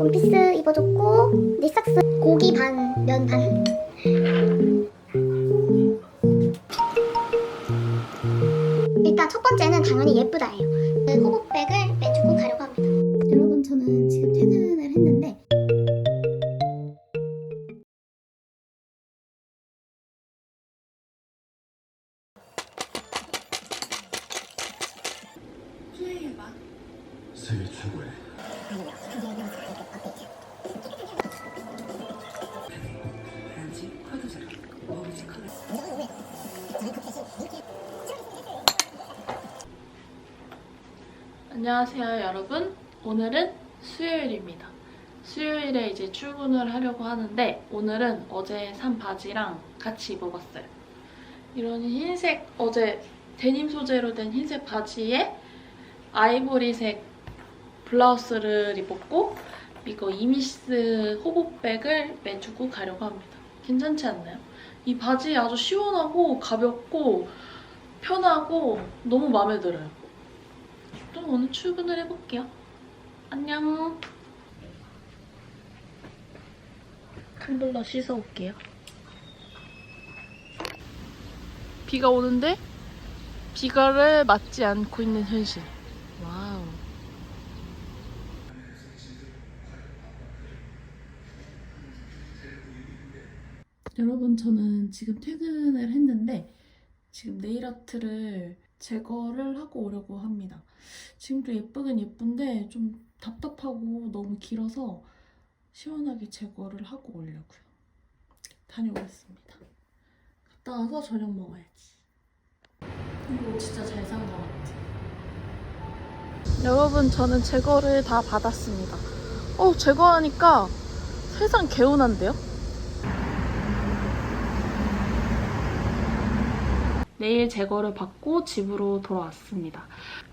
원피스 입어줬고 닉삭스 고기 반, 면 반. 일단 첫 번째는 당연히 예쁘다예요. 그 호흡백을 빼주고 가려고 합니다. 여러분 저는 지금 퇴근을 했는데 세계 최고의 안녕하세요 여러분. 오늘은 수요일입니다. 수요일에 이제 출근을 하려고 하는데 오늘은 어제 산 바지랑 같이 입어봤어요. 이런 흰색 어제 데님 소재로 된 흰색 바지에 아이보리색 블라우스를 입었고 이거 이미스 호보백을 매주고 가려고 합니다 괜찮지 않나요? 이 바지 아주 시원하고 가볍고 편하고 너무 마음에 들어요 또 오늘 출근을 해볼게요. 안녕. 텀블러 씻어올게요. 비가 오는데 비가를 맞지 않고 있는 현실. 와우. 여러분 저는 지금 퇴근을 했는데 지금 네일 아트를 제거를 하고 오려고 합니다. 지금도 예쁘긴 예쁜데 좀 답답하고 너무 길어서 시원하게 제거를 하고 오려고요. 다녀오겠습니다. 갔다 와서 저녁 먹어야지. 이거 진짜 잘 산 것 같아. 여러분 저는 제거를 다 받았습니다. 어 제거하니까 세상 개운한데요? 내일 제거를 받고 집으로 돌아왔습니다.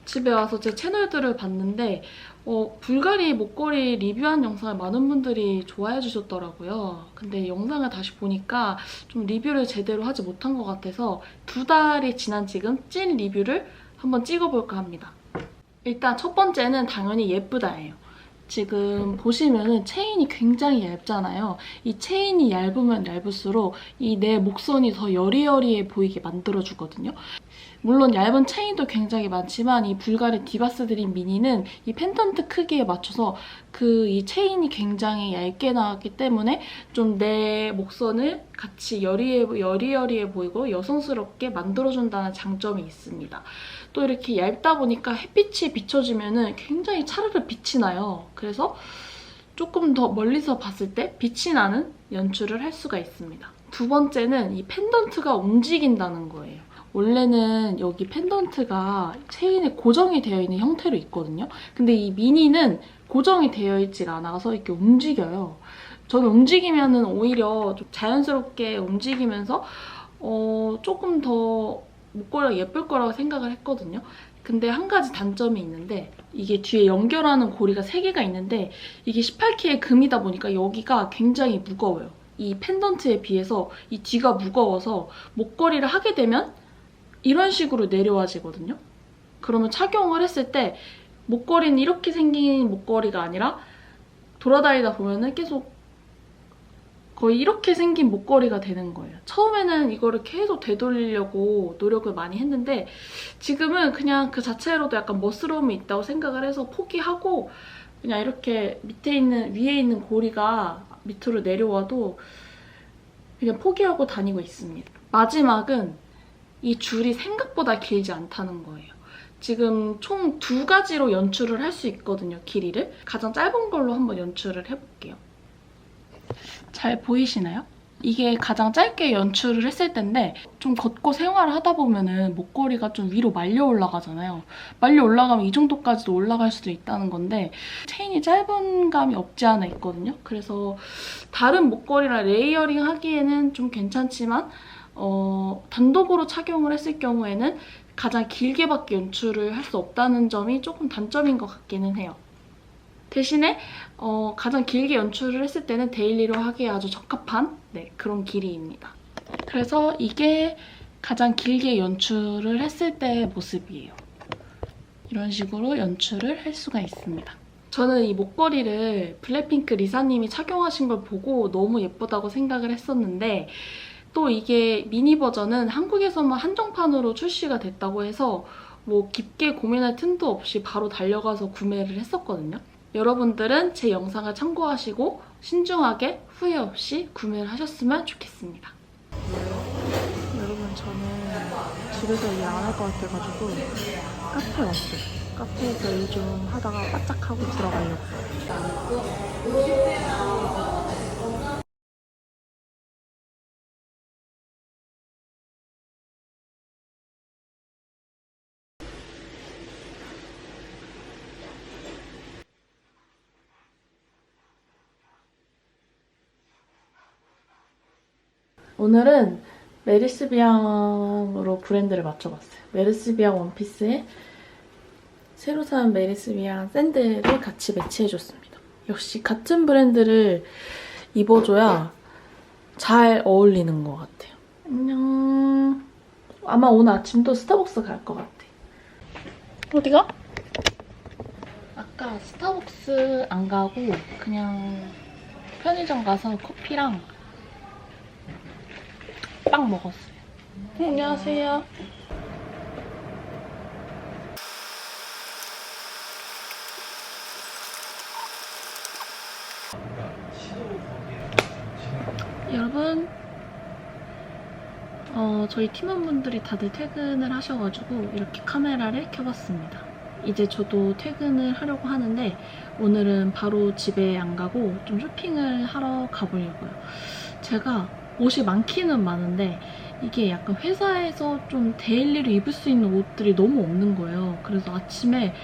집에 와서 제 채널들을 봤는데 어, 불가리 목걸이 리뷰한 영상을 많은 분들이 좋아해 주셨더라고요. 근데 영상을 다시 보니까 좀 리뷰를 제대로 하지 못한 것 같아서 두 달이 지난 지금 찐 리뷰를 한번 찍어볼까 합니다. 일단 첫 번째는 당연히 예쁘다예요. 지금 보시면은 체인이 굉장히 얇잖아요. 이 체인이 얇으면 얇을수록 이 내 목선이 더 여리여리해 보이게 만들어주거든요. 물론 얇은 체인도 굉장히 많지만 이 불가리 디바스 드림 미니는 이 펜던트 크기에 맞춰서 그 이 체인이 굉장히 얇게 나왔기 때문에 좀 내 목선을 같이 여리해, 여리여리해 보이고 여성스럽게 만들어준다는 장점이 있습니다. 또 이렇게 얇다 보니까 햇빛이 비춰지면은 굉장히 차르르 빛이 나요. 그래서 조금 더 멀리서 봤을 때 빛이 나는 연출을 할 수가 있습니다. 두 번째는 이 펜던트가 움직인다는 거예요. 원래는 여기 펜던트가 체인에 고정이 되어 있는 형태로 있거든요. 근데 이 미니는 고정이 되어 있지가 않아서 이렇게 움직여요. 저는 움직이면은 오히려 좀 자연스럽게 움직이면서 어, 조금 더 목걸이가 예쁠 거라고 생각을 했거든요. 근데 한 가지 단점이 있는데 이게 뒤에 연결하는 고리가 3개가 있는데 이게 18K의 금이다 보니까 여기가 굉장히 무거워요. 이 펜던트에 비해서 이 뒤가 무거워서 목걸이를 하게 되면 이런 식으로 내려와지거든요. 그러면 착용을 했을 때 목걸이는 이렇게 생긴 목걸이가 아니라 돌아다니다 보면은 계속 거의 이렇게 생긴 목걸이가 되는 거예요. 처음에는 이거를 계속 되돌리려고 노력을 많이 했는데 지금은 그냥 그 자체로도 약간 멋스러움이 있다고 생각을 해서 포기하고 그냥 이렇게 밑에 있는 위에 있는 고리가 밑으로 내려와도 그냥 포기하고 다니고 있습니다. 마지막은 이 줄이 생각보다 길지 않다는 거예요. 지금 총 두 가지로 연출을 할 수 있거든요, 길이를. 가장 짧은 걸로 한번 연출을 해볼게요. 잘 보이시나요? 이게 가장 짧게 연출을 했을 텐데 좀 걷고 생활을 하다 보면은 목걸이가 좀 위로 말려 올라가잖아요. 말려 올라가면 이 정도까지도 올라갈 수도 있다는 건데 체인이 짧은 감이 없지 않아 있거든요. 그래서 다른 목걸이랑 레이어링 하기에는 좀 괜찮지만 어, 단독으로 착용을 했을 경우에는 가장 길게밖에 연출을 할 수 없다는 점이 조금 단점인 것 같기는 해요. 대신에 어, 가장 길게 연출을 했을 때는 데일리로 하기에 아주 적합한 네, 그런 길이입니다. 그래서 이게 가장 길게 연출을 했을 때의 모습이에요. 이런 식으로 연출을 할 수가 있습니다. 저는 이 목걸이를 블랙핑크 리사님이 착용하신 걸 보고 너무 예쁘다고 생각을 했었는데 또 이게 미니 버전은 한국에서만 한정판으로 출시가 됐다고 해서 뭐 깊게 고민할 틈도 없이 바로 달려가서 구매를 했었거든요. 여러분들은 제 영상을 참고하시고 신중하게 후회 없이 구매를 하셨으면 좋겠습니다. 여러분 저는 집에서 일 안 할 것 같아가지고 카페 왔어요. 카페에서 일 좀 하다가 바짝하고 들어가려고. 오늘은 메리스비앙으로 브랜드를 맞춰봤어요. 메리스비앙 원피스에 새로 산 메리스비앙 샌들을 같이 매치해줬습니다. 역시 같은 브랜드를 입어줘야 잘 어울리는 것 같아요. 안녕. 아마 오늘 아침도 스타벅스 갈 것 같아. 어디가? 아까 스타벅스 안 가고 그냥 편의점 가서 커피랑 빵 먹었어요. 안녕하세요. 여러분, 어, 저희 팀원분들이 다들 퇴근을 하셔가지고 이렇게 카메라를 켜봤습니다. 이제 저도 퇴근을 하려고 하는데 오늘은 바로 집에 안 가고 좀 쇼핑을 하러 가보려고요. 제가 옷이 많기는 많은데 이게 약간 회사에서 좀 데일리로 입을 수 있는 옷들이 너무 없는 거예요. 그래서 아침에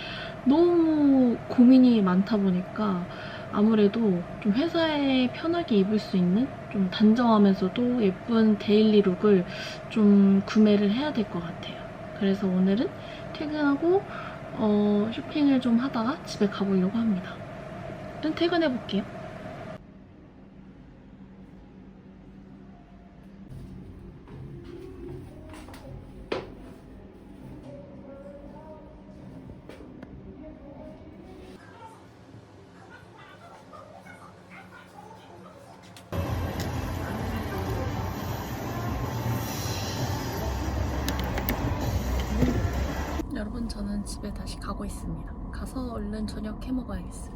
너무 고민이 많다 보니까 아무래도 좀 회사에 편하게 입을 수 있는 좀 단정하면서도 예쁜 데일리 룩을 좀 구매를 해야 될 것 같아요. 그래서 오늘은 퇴근하고 어, 쇼핑을 좀 하다가 집에 가보려고 합니다. 일단 퇴근해 볼게요. 여러분 저는 집에 다시 가고 있습니다. 가서 얼른 저녁 해 먹어야겠어요.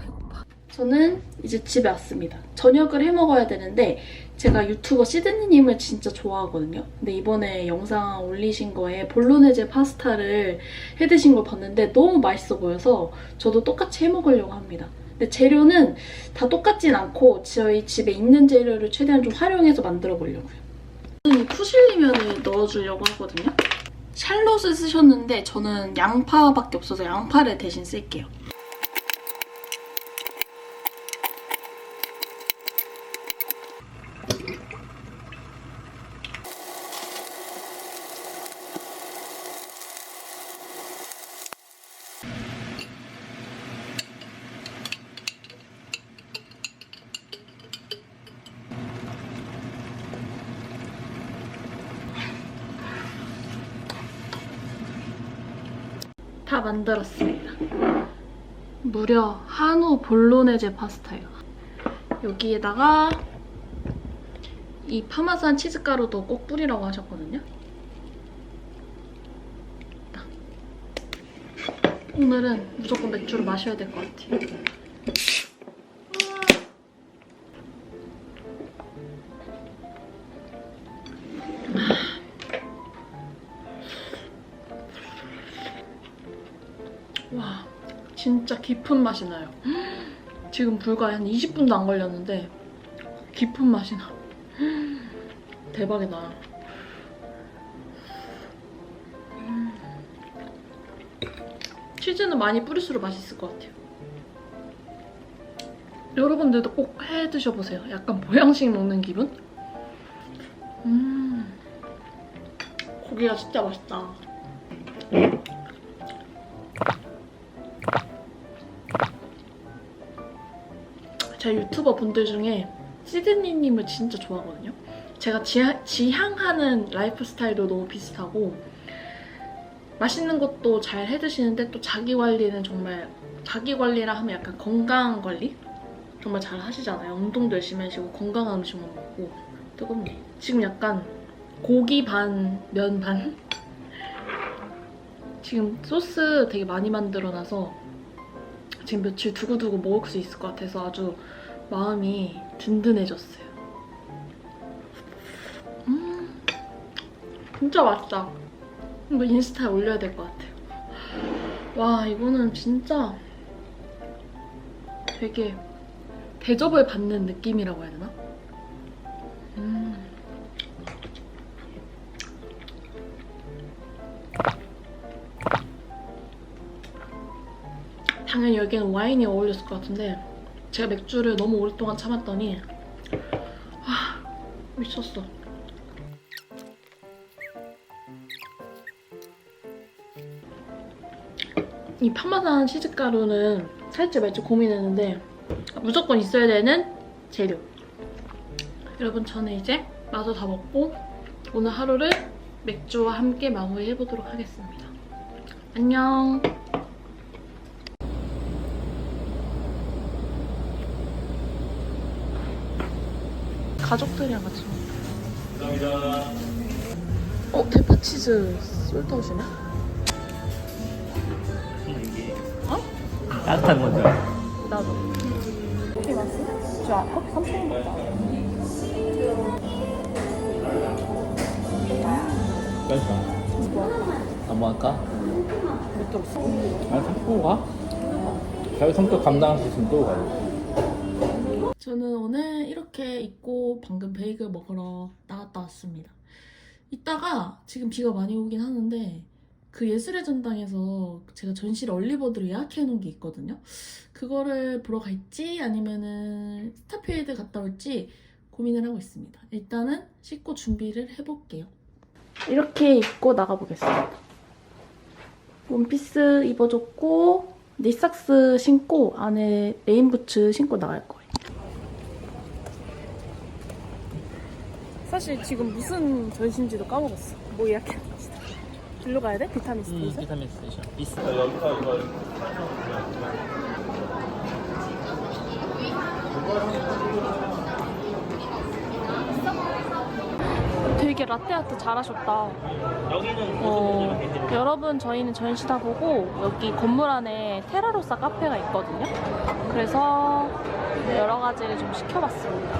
배고파. 저는 이제 집에 왔습니다. 저녁을 해 먹어야 되는데 제가 유튜버 시드니님을 진짜 좋아하거든요. 근데 이번에 영상 올리신 거에 볼로네제 파스타를 해 드신 걸 봤는데 너무 맛있어 보여서 저도 똑같이 해 먹으려고 합니다. 근데 재료는 다 똑같진 않고 저희 집에 있는 재료를 최대한 좀 활용해서 만들어 보려고요. 이 푸실리면을 넣어주려고 하거든요. 샬롯을 쓰셨는데 저는 양파밖에 없어서 양파를 대신 쓸게요. 다 만들었습니다. 무려 한우 볼로네제 파스타예요. 여기에다가 이 파마산 치즈가루도 꼭 뿌리라고 하셨거든요. 딱. 오늘은 무조건 맥주를 마셔야 될 것 같아요. 진짜 깊은 맛이 나요. 지금 불과 한 20분도 안 걸렸는데 깊은 맛이 나. 대박이다. 음. 치즈는 많이 뿌릴수록 맛있을 것 같아요. 여러분들도 꼭 해 드셔보세요. 약간 보양식 먹는 기분? 음. 고기가 진짜 맛있다. 제 유튜버 분들 중에 시드니님을 진짜 좋아하거든요. 제가 지향하는 라이프 스타일도 너무 비슷하고 맛있는 것도 잘 해드시는데 또 자기 관리는 정말 자기 관리라 하면 약간 건강 관리? 정말 잘 하시잖아요. 운동도 열심히 하시고 건강한 음식만 먹고 뜨겁네. 지금 약간 고기 반, 면 반? 지금 소스 되게 많이 만들어놔서 지금 며칠 두고두고 먹을 수 있을 것 같아서 아주 마음이 든든해졌어요. 음, 진짜 맛있다. 이거 인스타에 올려야 될 것 같아요. 와, 이거는 진짜 되게 대접을 받는 느낌이라고 해야 되나? 와인이 어울렸을 것 같은데 제가 맥주를 너무 오랫동안 참았더니 아 미쳤어. 이 파마산 치즈가루는 살지 말지 고민했는데 무조건 있어야 되는 재료. 여러분 저는 이제 마저 다 먹고 오늘 하루를 맥주와 함께 마무리해보도록 하겠습니다. 안녕 가족들이랑 같이 먹어. 어, 대파 치즈 솔트아웃이네? 따뜻한 거죠? 나도. 커피 맛있어? 저 커피 3천 먹다. 그래서 뭐야? 한번 할까? 몇개 없어? 아니 상품 가? 자기 성격 감당할 수 있으면 또 가요 저는 오늘 이렇게 입고 방금 베이글 먹으러 나갔다 왔습니다. 이따가 지금 비가 많이 오긴 하는데 그 예술의 전당에서 제가 전시를 얼리버드로 예약해 놓은 게 있거든요. 그거를 보러 갈지 아니면은 스타필드 갔다 올지 고민을 하고 있습니다. 일단은 씻고 준비를 해볼게요. 이렇게 입고 나가보겠습니다. 원피스 입어줬고 니삭스 신고 안에 레인부츠 신고 나갈 거예요. 사실 지금 무슨 전시인지도 까먹었어. 뭐 예약했는지. 길로 가야 돼? 비타민 스테이션? 비타민 스테이션 있어 여기서 이거 되게 라떼아트 잘하셨다. 여기는 어, 여러분 저희는 전시 다 보고 여기 건물 안에 테라로사 카페가 있거든요. 그래서 여러 가지를 좀 시켜봤습니다.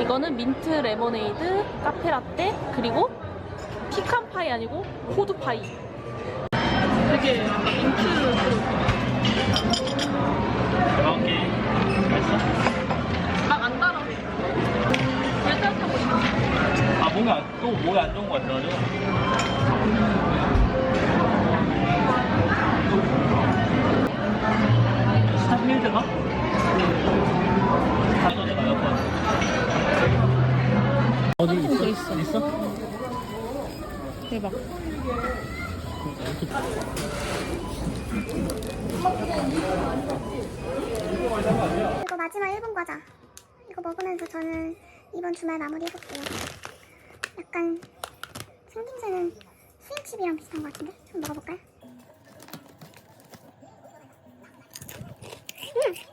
이거는 민트 레모네이드, 카페 라떼, 그리고 피칸 파이 아니고 호두 파이. 되게 민트? 막안 달아. 따뜻하고 싶어. 아 뭔가 또 목에 안 좋은 거 같아가지고 스타필드가? 어디 있어? 있어. 있어? 대박. 이거 마지막 1분 과자. 이거 먹으면서 저는 이번 주말 마무리 해볼게요. 약간 생김새는 수인칩이랑 비슷한 것 같은데? 좀 먹어볼까요? 음!